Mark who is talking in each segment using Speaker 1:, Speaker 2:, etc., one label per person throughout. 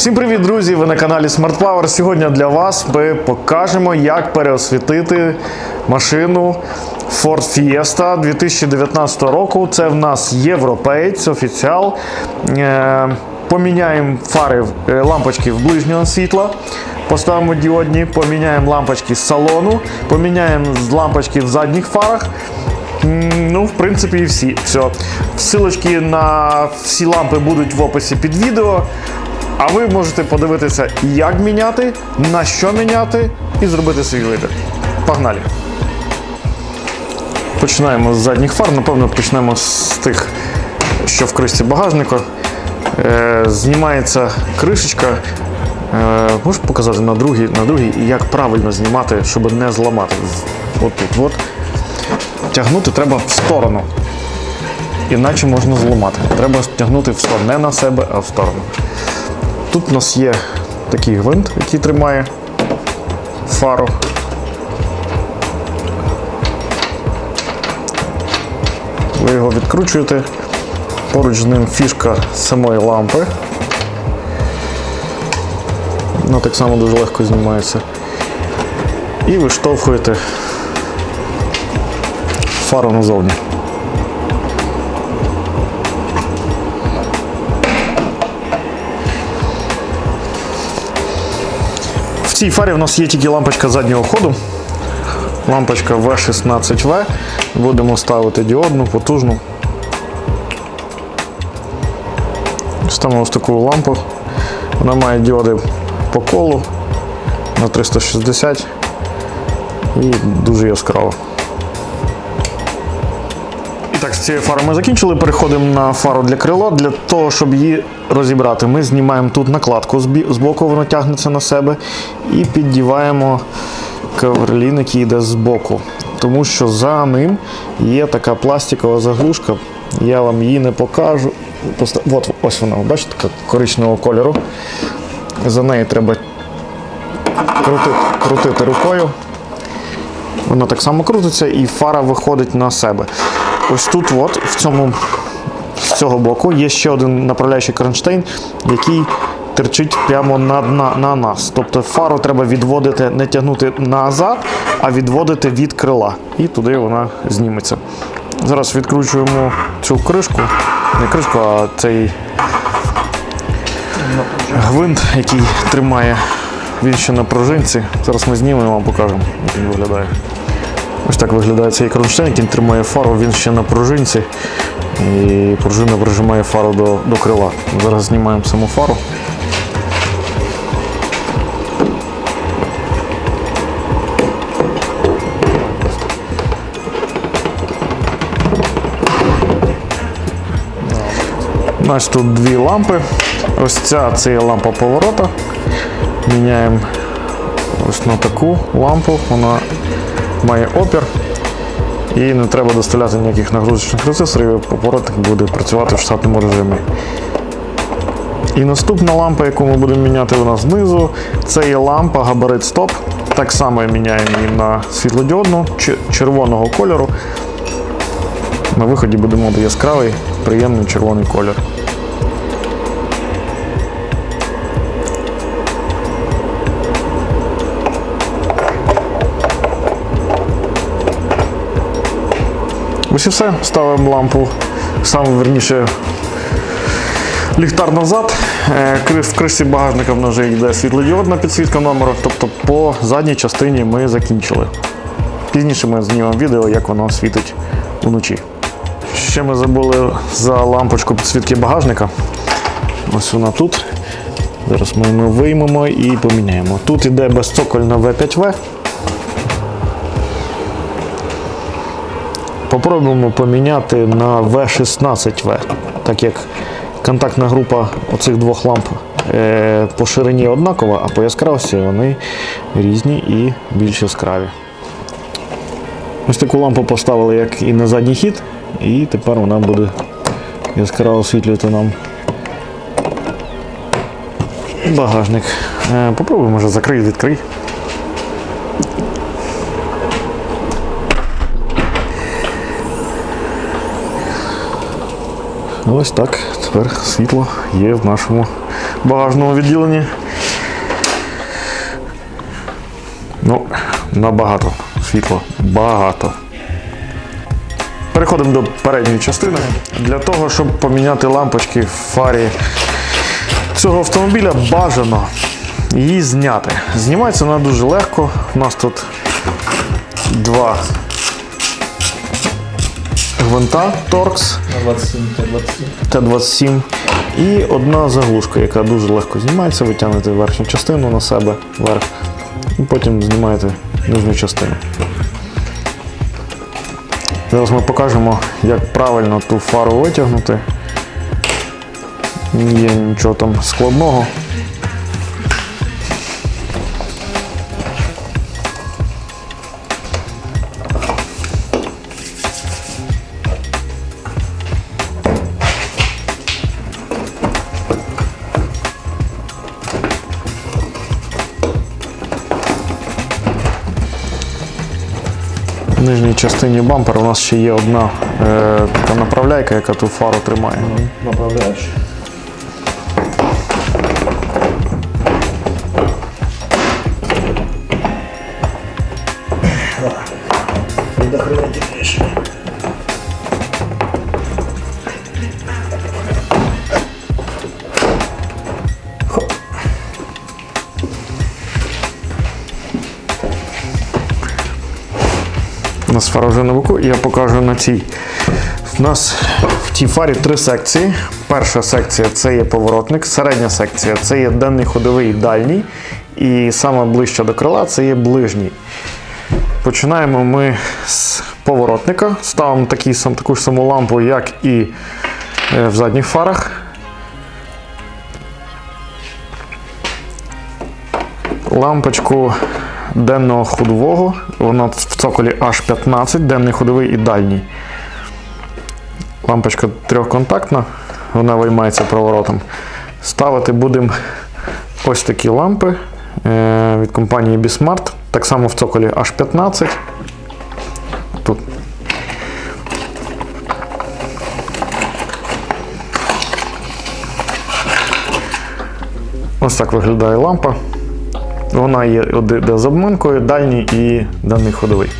Speaker 1: Всім привіт, друзі! Ви на каналі Smart Power. Сьогодні для вас ми покажемо, як переосвітити машину Ford Fiesta 2019 року. Це в нас європеєць, офіціал. Е, Поміняємо фари е, лампочки в ближнього світла. Поставимо діодні, поміняємо лампочки з салону, поміняємо лампочки в задніх фарах. Ну, в принципі, і всі. Все. Силочки на всі лампи будуть в описі під відео. А ви можете подивитися, як міняти, на що міняти, і зробити свій вибір. Погнали! Починаємо з задніх фар. Напевно, почнемо з тих, що в кришці багажника. Е, знімається кришечка. Е, можеш показати на другій, на другій, як правильно знімати, щоб не зламати. От тут. От. Тягнути треба в сторону. Іначе можна зламати. Треба тягнути в сторону, не на себе, а в сторону. Тут у нас є такий гвинт, який тримає фару. Ви його відкручуєте. Поруч з ним фішка самої лампи. Вона так само дуже легко знімається. І виштовхуєте фару назовні. Цій фарі в нас є тільки лампочка заднього ходу. Лампочка В16В. Будемо ставити діодну, потужну. Ставимо ось таку лампу. Вона має діоди по колу на 360 і дуже яскраво. Так, з цією фарою ми закінчили. Переходимо на фару для крила. Для того, щоб її розібрати, ми знімаємо тут накладку з боку, воно тягнеться на себе, і піддіваємо каверлін, який йде з боку. Тому що за ним є така пластикова заглушка. Я вам її не покажу. От ось вона, бачите, така коричневого кольору. За неї треба крутити, крутити рукою. Вона так само крутиться і фара виходить на себе. Ось тут, от, в цьому, з цього боку, є ще один направляючий кронштейн, який терчить прямо на, на, на нас. Тобто фару треба відводити, не тягнути назад, а відводити від крила. І туди вона зніметься. Зараз відкручуємо цю кришку. Не кришку, а цей гвинт, який тримає він ще на пружинці. Зараз ми знімемо і вам покажемо, як він виглядає. Ось так виглядає цей кронштейн, який тримає фару, він ще на пружинці. І пружина прижимає фару до, до крила. Зараз знімаємо саму фару. У тут дві лампи. Ось ця це є лампа поворота. Міняємо ось на таку лампу. Вона має опір. І не треба доставляти ніяких нагрузочних процесорів, поворотник буде працювати в штатному режимі. І наступна лампа, яку ми будемо міняти вона знизу, це є лампа габарит стоп. Так само міняємо її на світлодіодну червоного кольору. На виході буде мати яскравий, приємний червоний колір. Ось і все. Ставимо лампу, саме верніше ліхтар назад. Е, В кришці багажника в нас вже йде світлодіодна підсвітка номеру, тобто по задній частині ми закінчили. Пізніше ми знімемо відео, як воно світить вночі. Ще ми забули за лампочку підсвітки багажника. Ось вона тут. Зараз ми її виймемо і поміняємо. Тут іде безцокольна V5V. Попробуємо поміняти на V16V, так як контактна група оцих двох ламп е, по ширині однакова, а по яскравості вони різні і більш яскраві. Ось таку лампу поставили як і на задній хід, і тепер вона буде яскраво освітлювати нам багажник. Е, попробуємо, може, закрий, Ось так. Тепер світло є в нашому багажному відділенні. Ну, набагато світло. Багато. Переходимо до передньої частини. Для того, щоб поміняти лампочки в фарі цього автомобіля, бажано її зняти. Знімається вона дуже легко. У нас тут два гвинта Torx
Speaker 2: На 27 Т-27.
Speaker 1: Т-27 і одна заглушка, яка дуже легко знімається. Ви тягнете верхню частину на себе вверх, і потім знімаєте нижню частину. Зараз ми покажемо, як правильно ту фару витягнути. Не є нічого там складного. Нижній частині бампера у нас ще є одна е, така направляйка, яка ту фару тримає.
Speaker 2: Направляєш.
Speaker 1: Вже на боку, і я покажу на цій. У нас в тій фарі три секції. Перша секція це є поворотник, середня секція це є денний ходовий дальній. І саме ближче до крила це є ближній. Починаємо ми з поворотника. Ставимо такий, сам, таку ж саму лампу, як і е, в задніх фарах. Лампочку денного ходового. Вона в цоколі H15, денний ходовий і дальній. Лампочка трьохконтактна, вона виймається проворотом. Ставити будемо ось такі лампи е, від компанії Bismart. Так само в цоколі H15. Тут. Ось так виглядає лампа. Вона є з обминкою, дальній і даний ходовий.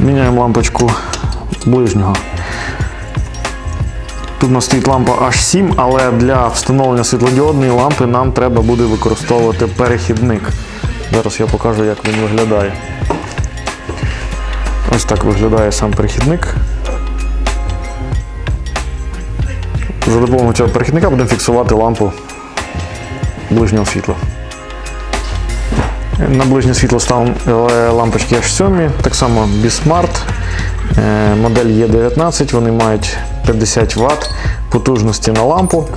Speaker 1: Міняємо лампочку ближнього. Тут у нас стоїть лампа H7, але для встановлення світлодіодної лампи нам треба буде використовувати перехідник. Зараз я покажу, як він виглядає. Ось так виглядає сам перехідник. За допомогою цього перехідника будемо фіксувати лампу ближнього світла. На ближнє світло ставимо е, лампочки H7, так само Bismart, е, модель E19, вони мають 50 Вт потужності на лампу.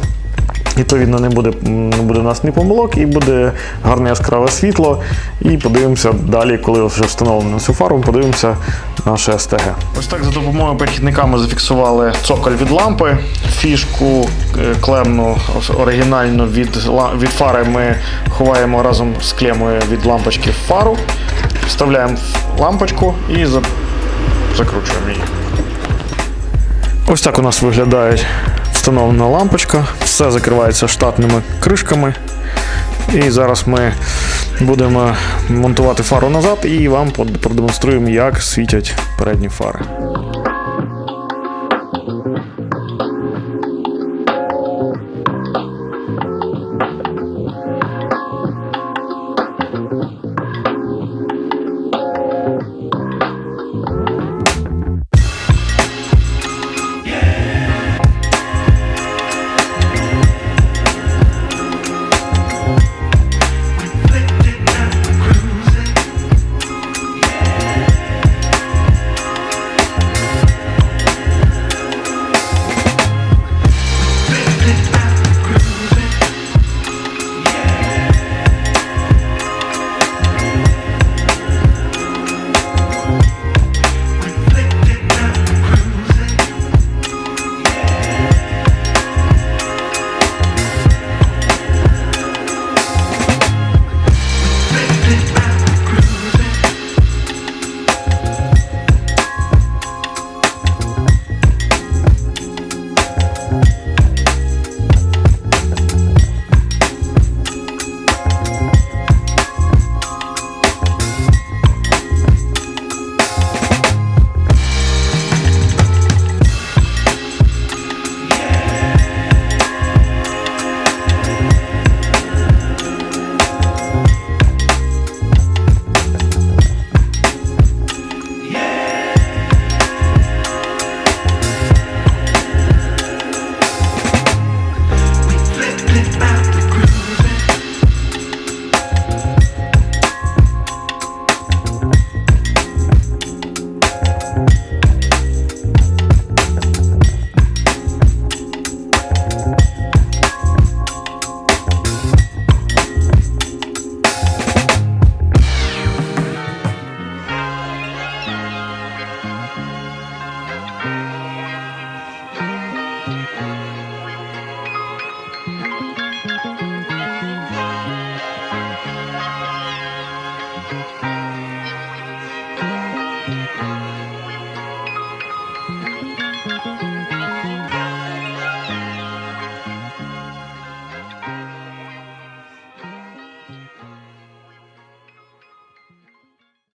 Speaker 1: Відповідно, не буде, не буде у нас ні помилок, і буде гарне яскраве світло. І подивимося далі, коли вже встановлено цю фару, подивимося наше СТГ. Ось так за допомогою перехідника ми зафіксували цоколь від лампи, фішку е, клемну оригінальну від, від фари ми ховаємо разом з клемою від лампочки в фару, вставляємо в лампочку і закручуємо її. Ось так у нас виглядає встановлена лампочка. Все закривається штатними кришками. І зараз ми будемо монтувати фару назад і вам продемонструємо, як світять передні фари.